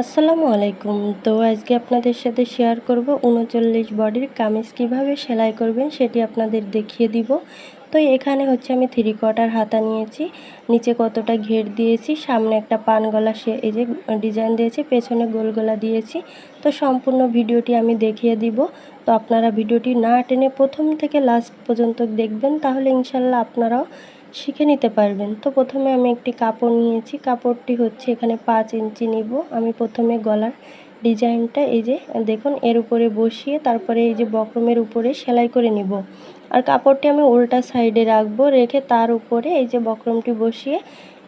আসসালামু আলাইকুম। তো আজকে আপনাদের সাথে শেয়ার করব উনচল্লিশ বডির কামিজ কীভাবে সেলাই করবেন সেটি আপনাদের দেখিয়ে দিব। তো এখানে হচ্ছে আমি থ্রি কোয়ার্টার হাতা নিয়েছি, নিচে কতটা ঘের দিয়েছি, সামনে একটা পান গলা সে এই যে ডিজাইন দিয়েছি, পেছনে গোল গলা দিয়েছি। তো সম্পূর্ণ ভিডিওটি আমি দেখিয়ে দিব। তো আপনারা ভিডিওটি না টেনে প্রথম থেকে লাস্ট পর্যন্ত দেখবেন, তাহলে ইনশাল্লাহ আপনারাও শিখে নিতে পারবেন। তো প্রথমে আমি একটি কাপড় নিয়েছি। কাপড়টি হচ্ছে এখানে পাঁচ ইঞ্চি নিব। আমি প্রথমে গলার ডিজাইনটা এই যে, দেখুন, এর উপরে বসিয়ে তারপরে এই যে বক্রমের উপরে সেলাই করে নিব। আর কাপড়টি আমি উল্টা সাইডে রাখব, রেখে তার উপরে এই যে বক্রমটি বসিয়ে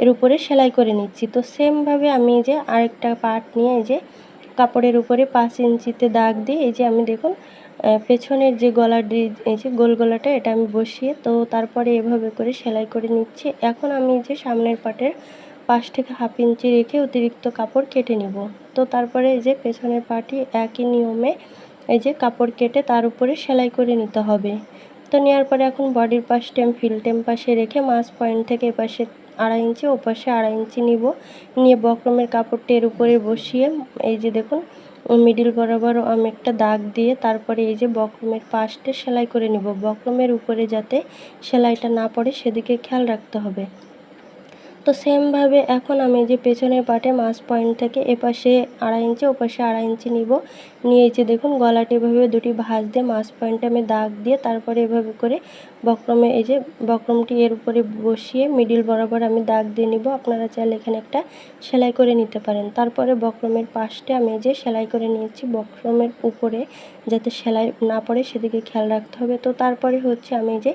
এর উপরে সেলাই করে নিচ্ছি। তো সেমভাবে আমি এই যে আরেকটা পার্ট নিয়ে এই যে কাপড়ের উপরে পাঁচ ইঞ্চিতে দাগ দিয়ে এই যে আমি দেখুন পেছনের যে গলার এই যে গোল গলাটা, এটা আমি বসিয়ে তো তারপরে এভাবে করে সেলাই করে নিচ্ছি। এখন আমি যে সামনের পাটের পাশ থেকে হাফ ইঞ্চি রেখে অতিরিক্ত কাপড় কেটে নিব। তো তারপরে এই যে পেছনের পাটি একই নিয়মে এই যে কাপড় কেটে তার উপরে সেলাই করে নিতে হবে। তো নেওয়ার পরে এখন বডির পাশটি ফিল ফিল্টেম পাশে রেখে মাছ পয়েন্ট থেকে এপাশে আড়াই ইঞ্চি ওপাশে আড়াই ইঞ্চি নিব। নিয়ে বক্রমের কাপড়টি এর উপরে বসিয়ে, এই যে দেখুন মিডিল বরাবর আমি একটা দাগ দিয়ে তারপরে এই যে বক্রমের পাশটা সেলাই করে নিব। বক্রমের উপরে যাতে সেলাইটা না পড়ে সেদিকে খেয়াল রাখতে হবে। তো সেমভাবে এখন আমি যে পেছনের পাটে মাছ পয়েন্ট থেকে এপাশে আড়াই ইঞ্চি, ওপাশে আড়াই ইঞ্চি নিব। নিয়ে যে দেখুন গলাটি এভাবে দুটি ভাঁজ দিয়ে মাছ পয়েন্টে আমি দাগ দিয়ে তারপরে এভাবে করে বক্রমে এই যে বক্রমটি এর উপরে বসিয়ে মিডিল বরাবর আমি দাগ দিয়ে নিব। আপনারা চাইলে এখানে একটা সেলাই করে নিতে পারেন। তারপরে বক্রমের পাশটা আমি যে সেলাই করে নিয়েছি। বক্রমের উপরে যাতে সেলাই না পড়ে সেদিকে খেয়াল রাখতে হবে। তো তারপরে হচ্ছে আমি যে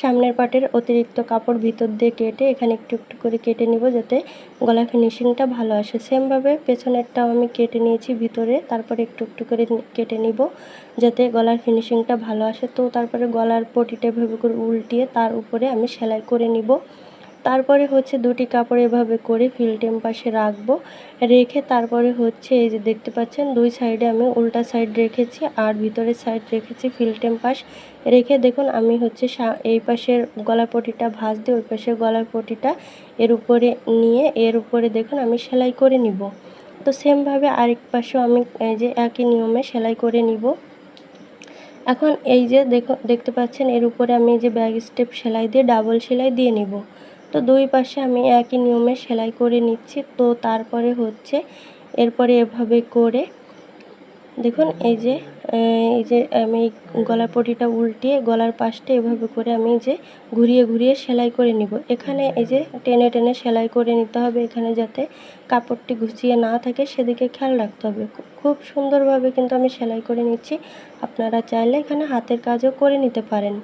সামনের পাটের অতিরিক্ত কাপড় ভিতর দিয়ে কেটে এখানে একটু একটু করে কেটে নিব যাতে গলা ফিনিশিংটা ভালো আসে। সেমভাবে পেছনেরটাও আমি কেটে নিয়েছি ভিতরে। তারপরে একটু একটু করে কেটে নিব যাতে গলার ফিনিশিংটা ভালো আসে। তো তারপরে গলার পটিটা এভাবে করে উল্টিয়ে তার উপরে আমি সেলাই করে নিব। তারপরে হচ্ছে দুটি কাপড় এভাবে করে ফিল্টেম পাশে রাখব। রেখে তারপরে হচ্ছে এই যে দেখতে পাচ্ছেন, দুই সাইডে আমি উল্টা সাইড রেখেছি আর ভিতরের সাইড রেখেছি ফিল্টেম পাশ। রেখে দেখুন আমি হচ্ছে এই পাশের গলা পটিটা ভাঁজ দিয়ে ওই পাশের গলার পটিটা এর উপরে নিয়ে এর উপরে দেখুন আমি সেলাই করে নিব। তো সেমভাবে আরেক পাশেও আমি এই যে একই নিয়মে সেলাই করে নিব। এখন এই যে দেখো, দেখতে পাচ্ছেন, এর উপরে আমি যে ব্যাগ স্টেপ সেলাই দিয়ে ডাবল সেলাই দিয়ে নিব। তো দুই পাশে আমি একই নিয়মে সেলাই করে নিচ্ছি। তো তারপরে হচ্ছে, এরপরে এভাবে করে দেখুন, এই যে এই যে আমি গলার পটিটা উল্টিয়ে গলার পাশটা এভাবে করে আমি যে ঘুরিয়ে ঘুরিয়ে সেলাই করে নিব। এখানে এই যে টেনে টেনে সেলাই করে নিতে হবে এখানে যাতে কাপড়টি ঘুচিয়ে না থাকে, সেদিকে খেয়াল রাখতে হবে। খুব সুন্দরভাবে কিন্তু আমি সেলাই করে নিচ্ছি। আপনারা চাইলে এখানে হাতের কাজও করে নিতে পারেন।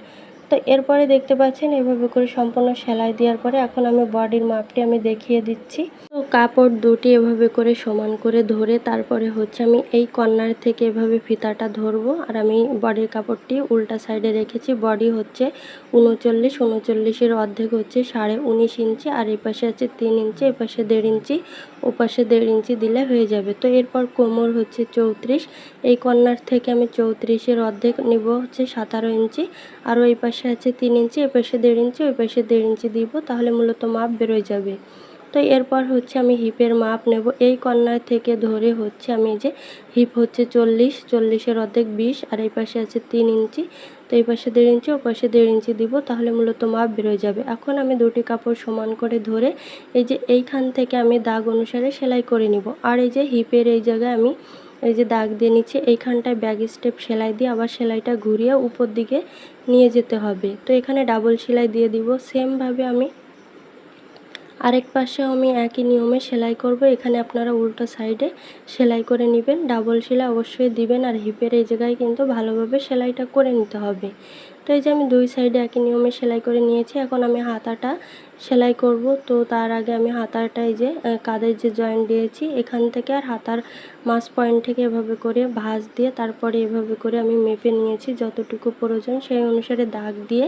তো এরপরে দেখতে পাচ্ছেন, এভাবে করে সম্পূর্ণ সেলাই দেওয়ার পরে এখন আমি বডির মাপটি আমি দেখিয়ে দিচ্ছি। তো কাপড় দুটি এভাবে করে সমান করে ধরে তারপরে হচ্ছে আমি এই কর্নার থেকে এভাবে ফিতাটা ধরবো আর আমি বডির কাপড়টি উল্টা সাইডে রেখেছি। বডি হচ্ছে উনচল্লিশ, উনচল্লিশের অর্ধেক হচ্ছে সাড়ে উনিশ ইঞ্চি আর এই পাশে আছে তিন ইঞ্চি, এ পাশে দেড় ইঞ্চি, ও পাশে দেড় ইঞ্চি দিলে হয়ে যাবে। তো এরপর কোমর হচ্ছে চৌত্রিশ, এই কর্নার থেকে আমি চৌত্রিশের অর্ধেক নেব হচ্ছে সাতারো ইঞ্চি আর ওই পাশে আছে তিন ইঞ্চি, এ পাশে দেড় ইঞ্চি, ওই পাশে দেড় ইঞ্চি দিব, তাহলে মূলত মাপ বেরোয় যাবে। তো এরপর হচ্ছে আমি হিপের মাপ নেব। এই কর্নার থেকে ধরে হচ্ছে আমি যে হিপ হচ্ছে চল্লিশ, চল্লিশের অর্ধেক বিশ, আর এই পাশে আছে তিন ইঞ্চি। তো এই পাশে দেড় ইঞ্চি, ও পাশে দেড় ইঞ্চি দিব, তাহলে মূলত মাপ বেরোয় যাবে। এখন আমি দুটি কাপড় সমান করে ধরে এই যে এইখান থেকে আমি দাগ অনুসারে সেলাই করে নিব। আর এই যে হিপের এই জায়গায় আমি এই যে দাগ দিয়ে নিচ্ছে, এইখানটায় ব্যাগ স্টেপ সেলাই দিয়ে আবার সেলাইটা ঘুরিয়ে উপর দিকে নিয়ে যেতে হবে। তো এখানে ডাবল সেলাই দিয়ে দিব। সেমভাবে আমি আরেক পাশে আমি একই নিয়মে সেলাই করব। এখানে আপনারা উল্টো সাইডে সেলাই করে নেবেন। ডাবল সেলাই অবশ্যই দিবেন। আর হিপের এই জায়গায় কিন্তু ভালোভাবে সেলাইটা করে নিতে হবে। তো এই যে আমি দুই সাইডে একই নিয়মে সেলাই করে নিয়েছি, এখন আমি হাতাটা সেলাই করব। তো তার আগে আমি হাতাটা এই যে কাদের যে জয়েন্ট দিয়েছি, এখান থেকে আর হাতার মাস পয়েন্ট থেকে এভাবে করে ভাঁজ দিয়ে তারপরে এভাবে করে আমি মেপে নিয়েছি, যতটুকু প্রয়োজন সেই অনুসারে দাগ দিয়ে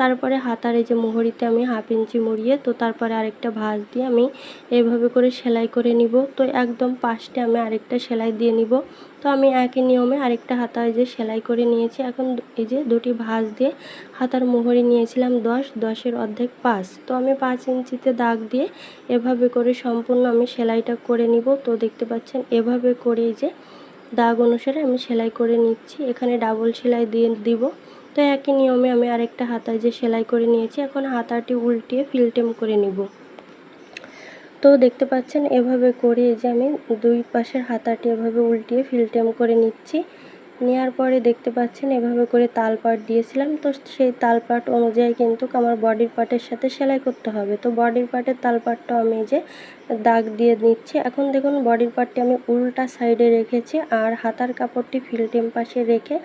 তারপরে হাতার এই যে মোহরিতে আমি হাফ ইঞ্চি মুড়িয়ে, তো তারপরে আরেকটা ভাঁজ দিয়ে আমি এভাবে করে সেলাই করে নিব। তো একদম পাশে আমি আরেকটা সেলাই দিয়ে নিব। তো আমি একই নিয়মে আরেকটা হাতা এই যে সেলাই করে নিয়েছি। এখন এই যে দুটি ভাঁজ দিয়ে হাতার মোহরি নিয়েছিলাম দশ, দশের অর্ধেক পাঁচ। তো আমি পাঁচ ইঞ্চিতে দাগ দিয়ে এভাবে করে সম্পূর্ণ আমি সেলাইটা করে নিব। তো দেখতে পাচ্ছেন, এভাবে করেই যে দাগ অনুসারে আমি সেলাই করে নিচ্ছি। এখানে ডাবল সেলাই দিয়ে দিব। তো একই নিয়মে আমি আরেকটা হাতায় যে সেলাই করে নিয়েছি, এখন হাতাটি উল্টিয়ে ফিলটেম করে নিব। তো দেখতে পাচ্ছেন, এভাবে করে যে আমি দুই পাশের হাতাটি এভাবে উল্টিয়ে ফিলটেম করে নিচ্ছি। নেওয়ার পরে দেখতে পাচ্ছেন, এভাবে করে তাল পাট দিয়েছিলাম। তো সেই তাল পাট অনুযায়ী কিন্তু আমার বডির পার্টের সাথে সেলাই করতে হবে। তো বডির পার্টের তাল পাটটা আমি যে দাগ দিয়ে নিচ্ছি। এখন দেখুন, বডির পার্টটি আমি উল্টা সাইডে রেখেছি আর হাতার কাপড়টি ফিলটেম পাশে রেখে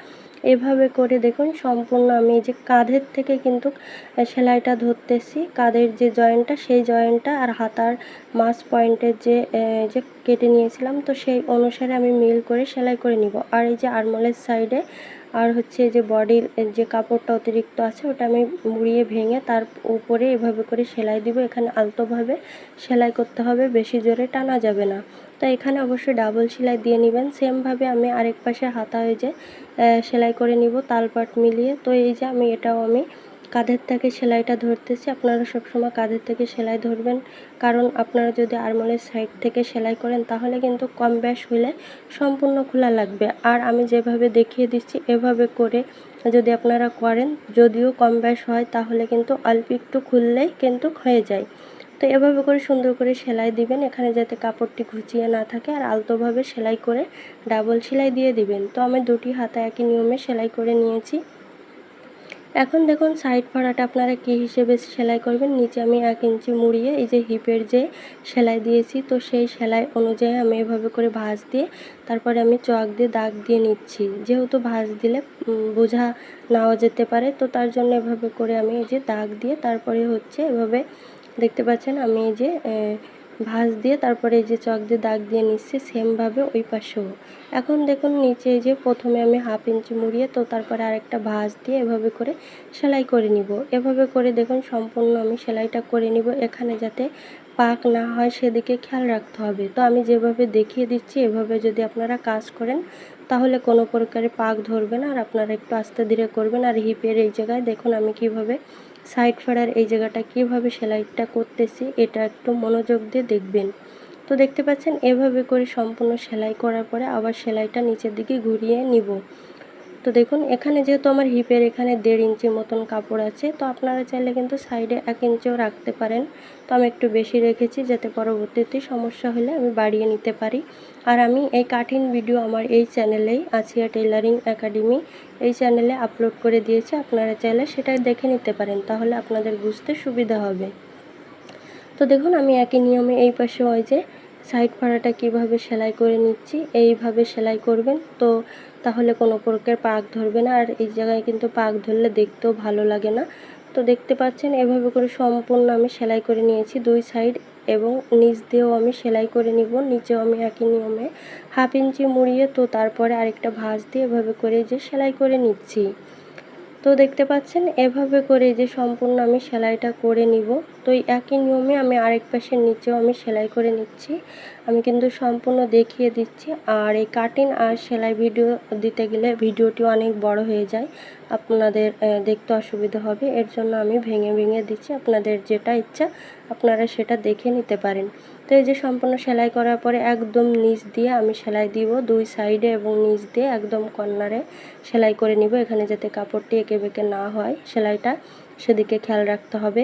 এভাবে করে দেখুন, সম্পূর্ণ আমি এই যে কাঁধের থেকে কিন্তু সেলাইটা ধরতেছি। কাঁধের যে জয়েন্টটা, সেই জয়েন্টটা আর হাতার মাস পয়েন্টের যে যে কেটে নিয়েছিলাম, তো সেই অনুসারে আমি মিল করে সেলাই করে নিব। আর এই যে আরমোলের সাইডে, আর হচ্ছে যে বডির যে কাপড়টা অতিরিক্ত আছে, ওটা আমি মুড়িয়ে ভেঙে তার উপরে এভাবে করে সেলাই দিব। এখানে আলতোভাবে সেলাই করতে হবে, বেশি জোরে টানা যাবে না। তো এখানে অবশ্যই ডাবল সেলাই দিয়ে নেবেন। সেমভাবে আমি আরেক পাশে হাতা হয়ে যে সেলাই করে নিব তালপাট মিলিয়ে। তো এই যে আমি এটাও আমি কাঁধের থেকে সেলাইটা ধরতেছি। আপনারা সবসময় কাঁধের থেকে সেলাই ধরবেন। কারণ আপনারা যদি আরমোলের সাইড থেকে সেলাই করেন, তাহলে কিন্তু কম ব্যাস হলে সম্পূর্ণ খোলা লাগবে। আর আমি যেভাবে দেখিয়ে দিচ্ছি, এভাবে করে যদি আপনারা করেন, যদিও কম ব্যাস হয়, তাহলে কিন্তু অল্প একটু খুললেই কিন্তু হয়ে যায়। তো এভাবে করে সুন্দর করে সেলাই দিবেন। এখানে যাতে কাপড়টি ঘুচিয়ে না থাকে আর আলতোভাবে সেলাই করে ডাবল সেলাই দিয়ে দিবেন। তো আমি দুটি হাতা একই নিয়মে সেলাই করে নিয়েছি। এখন দেখুন সাইড ফাড়াটা আপনারা কী হিসেবে সেলাই করবেন? নিচে আমি এক ইঞ্চি মুড়িয়ে এই যে হিপের যে সেলাই দিয়েছি, তো সেই সেলাই অনুযায়ী আমি এভাবে করে ভাঁজ দিয়ে তারপরে আমি চক দিয়ে দাগ দিয়ে নিচ্ছি। যেহেতু ভাঁজ দিলে বোঝা নাও যেতে পারে। তো তার জন্য এভাবে করে আমি এই যে দাগ দিয়ে তারপরে হচ্ছে এভাবে দেখতে পাচ্ছেন, আমি এই যে ভাঁজ দিয়ে তারপরে এই যে চক দিয়ে দাগ দিয়ে নিচ্ছি সেমভাবে ওই পাশেও। এখন দেখুন নিচে যে প্রথমে আমি হাফ ইঞ্চি মুড়িয়ে, তো তারপরে আরেকটা ভাঁজ দিয়ে এভাবে করে সেলাই করে নিব। এভাবে করে দেখুন সম্পূর্ণ আমি সেলাইটা করে নিব, এখানে যাতে পাক না হয় সেদিকে খেয়াল রাখতে হবে। তো আমি যেভাবে দেখিয়ে দিচ্ছি, এভাবে যদি আপনারা কাজ করেন, তাহলে কোনো প্রকারে পাক ধরবে না, আর আপনারা একটু আস্তে ধীরে করবেন। আর হিপের এই জায়গায় দেখুন আমি কীভাবে সাইড ফাড়ার এই জায়গাটা কীভাবে সেলাইটা করতেছি, এটা একটু মনোযোগ দিয়ে দেখবেন। তো দেখতে পাচ্ছেন, এভাবে করে সম্পূর্ণ সেলাই করার পরে আবার সেলাইটা নিচের দিকে ঘুরিয়ে নিব। তো দেখুন, এখানে যেহেতু আমার হিপের এখানে দেড় ইঞ্চি মতন কাপড় আছে, তো আপনারা চাইলে কিন্তু সাইডে এক ইঞ্চিও রাখতে পারেন। তো আমি একটু বেশি রেখেছি যাতে পরবর্তীতে সমস্যা হলে আমি বাড়িয়ে নিতে পারি। আর আমি এই কাঠিন ভিডিও আমার এই চ্যানেলেই, আছিয়া টেলারিং একাডেমি এই চ্যানেলে আপলোড করে দিয়েছি, আপনারা চাইলে সেটাই দেখে নিতে পারেন, তাহলে আপনাদের বুঝতে সুবিধা হবে। তো দেখুন, আমি একই নিয়মে এই পাশে ওই যে সাইড ফাড়াটা কীভাবে সেলাই করে নিচ্ছি, এইভাবে সেলাই করবেন। তো তাহলে কোনো প্রকার পাক ধরবে না। আর এই জায়গায় কিন্তু পাক ধরলে দেখতেও ভালো লাগে না। তো দেখতে পাচ্ছেন, এভাবে করে সম্পূর্ণ আমি সেলাই করে নিয়েছি দুই সাইড এবং নিচ দিয়েও আমি সেলাই করে নিব। নিচেও আমি একই নিয়মে হাফ ইঞ্চি মুড়িয়ে তো তারপরে আরেকটা ভাঁজ দিয়ে এভাবে করে যে সেলাই করে নিচ্ছি। তো দেখতে পাচ্ছেন, এভাবে করে যে সম্পূর্ণ আমি সেলাইটা করে নিব। তো একই নিয়মে আমি আরেক পাশের নিচেও আমি সেলাই করে নিচ্ছি। আমি কিন্তু সম্পূর্ণ দেখিয়ে দিচ্ছি। আর এই কাটিং আর সেলাই ভিডিও দিতে গেলে ভিডিওটি অনেক বড় হয়ে যায়। আপনাদের দেখতে অসুবিধা হবে। এর জন্য আমি ভেঙে ভেঙে দিচ্ছি। আপনাদের যেটা ইচ্ছা, আপনারা সেটা দেখে নিতে পারেন। তো এই যে সম্পূর্ণ সেলাই করার পরে একদম নিচ দিয়ে আমি সেলাই দিব, দুই সাইডে এবং নিচ দিয়ে একদম কর্নারে সেলাই করে নিব। এখানে যাতে কাপড়টি এঁকে বেঁকে না হয় সেলাইটা সেদিকে খেয়াল রাখতে হবে।